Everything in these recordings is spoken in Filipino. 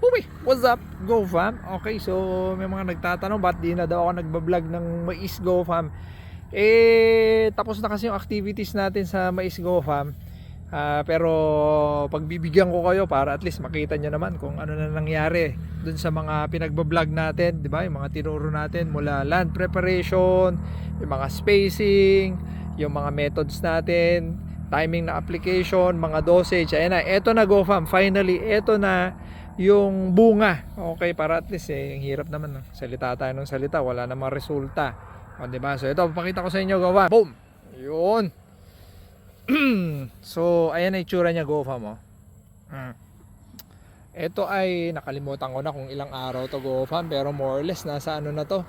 Uy, what's up, Go Fam? Okay, so may mga nagtatanong ba't di na daw ako nagbablog ng Mais Go? Eh, tapos na kasi yung activities natin sa Mais Go Fam. Ah, pero pagbibigyan ko kayo para at least makita nyo naman kung ano na nangyari dun sa mga pinagbablog natin, di ba? Yung mga tinuro natin mula land preparation, yung mga spacing, yung mga methods natin, timing na application, mga dosage. Ayan na, eto na Go Fam. Finally, eto na yung bunga. Okay, para at least eh, ang hirap naman. no? Salita tayo ng salita, wala namang resulta. O, di ba? So, ito, pakita ko sa inyo, Fam. Boom! Yun. so, ayan na itsura niya, Go Fam. Oh. Mm. Ito ay, nakalimutan ko na kung ilang araw to Go Fam, pero more or less, nasa ano na to.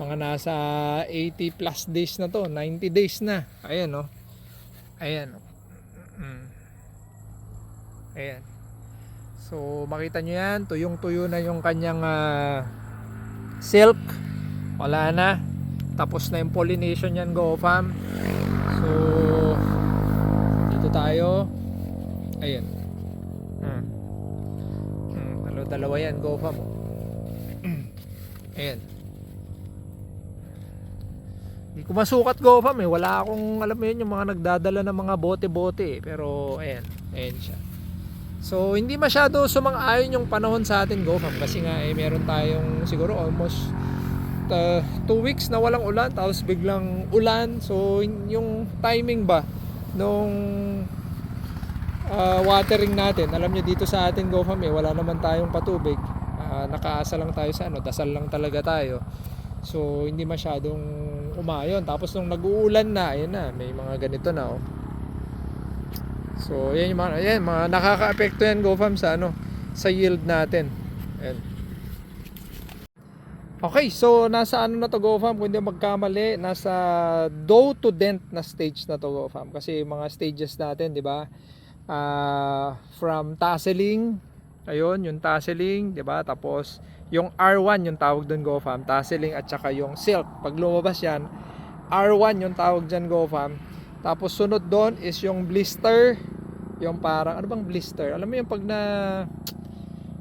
Mga nasa 80 plus days na to, 90 days na. Ayan, no? Ayan. oh. Mm. Ayan. So makita nyo yan, tuyong-tuyo na yung kanyang ah, silk. Wala na. Tapos na yung pollination yan, Go Fam. So dito tayo. Ayan. Hmm. Hmm, dalawa, dalawa yan, Go Fam. oh. Ayan. Hindi ko masukat Go Fam eh. Wala akong alam mo yun yung mga nagdadala ng mga bote-bote eh. Pero ayan, ayan siya. So, hindi masyado sumang-ayon yung panahon sa atin, Go Fam. Kasi nga, eh, meron tayong siguro almost 2 weeks na walang ulan. Tapos biglang ulan. So, yun- yung timing ba nung ah, watering natin. Alam niyo dito sa atin, Go Fam, eh, wala naman tayong patubig. Ah, nakaasa lang tayo sa ano, dasal lang talaga tayo. So, hindi masyadong umayon. Tapos nung nag-uulan na, ayun na, may mga ganito na, oh. So, yan yung mga, yan, mga nakaka-apekto yan, GoFam, sa ano, sa yield natin. Ayan. Okay, so nasa ano na to GoFam, kung hindi magkamali, nasa dough to dent na stage na to GoFam. Kasi mga stages natin, di ba? Ah, from tasseling, ayun, yung tasseling, di ba? Tapos, yung R1 yung tawag doon GoFam, tasseling at saka yung silk. Pag lumabas yan, R1 yung tawag dyan GoFam. Tapos sunod doon is yung blister, yung parang ano bang blister? Alam mo yung pag na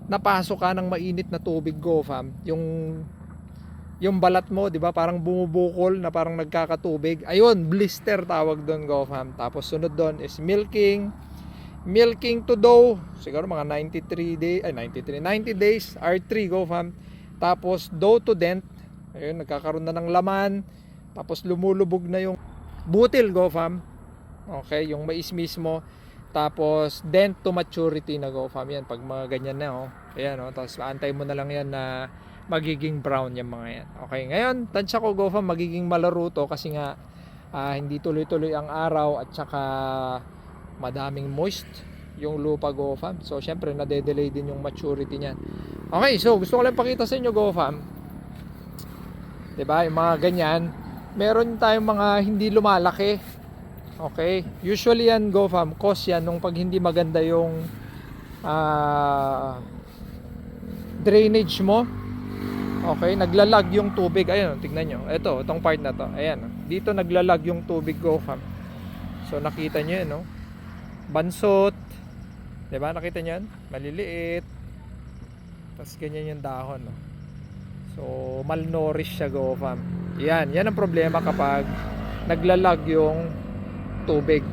napasok ka ng mainit na tubig GoFam, yung yung balat mo, 'di ba? Parang bumubukol na parang nagkakatubig. Ayun, blister tawag doon GoFam. Tapos sunod doon is milking, milking to dough, siguro mga 93 days, ay 93, 90 days, R3 go fam. Tapos dough to dent, ayun, nagkakaroon na ng laman. Tapos lumulubog na yung butil go fam. Okay, yung mais mismo. Tapos dent to maturity na go fam yan pag mga ganyan na oh. Ayan oh, tapos antay mo na lang yan na magiging brown yung mga yan. Okay, ngayon, tansya ko go fam magiging malaro to kasi nga ah, hindi tuloy-tuloy ang araw at saka madaming moist yung lupa go fam. So syempre nade-delay din yung maturity niyan. Okay, so gusto ko lang pakita sa inyo go fam. 'Di ba? Yung mga ganyan, meron tayong mga hindi lumalaki. Okay? Usually yan go fam, cause yan nung pag hindi maganda yung ah, drainage mo. Okay, naglalag yung tubig. Ayun, tignan nyo. Ito, itong part na to. Ayan. Dito naglalag yung tubig go fam. So nakita nyo yun, no? bansot. ba? Nakita niyo 'yan? Maliliit. Tapos ganyan yung dahon, no. So, malnourished siya go fam. Yan, yan ang problema kapag naglalag yung tubig.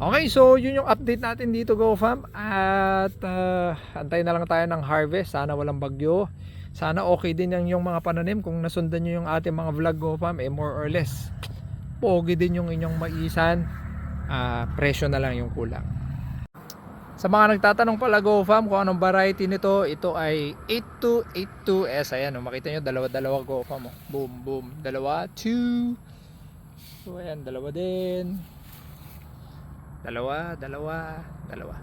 Okay, so yun yung update natin dito go fam at uh, antay na lang tayo ng harvest. Sana walang bagyo. Sana okay din yung, yung mga pananim kung nasundan nyo yung ating mga vlog go fam eh more or less. Pogi din yung inyong maisan ah, presyo na lang yung kulang. Sa mga nagtatanong pala Go Farm kung anong variety nito, ito ay 8282S. Ayan, oh, makita nyo, dalawa-dalawa Go Farm. Oh. Boom, boom. Dalawa, two. So, ayan, dalawa din. Dalawa, dalawa, dalawa.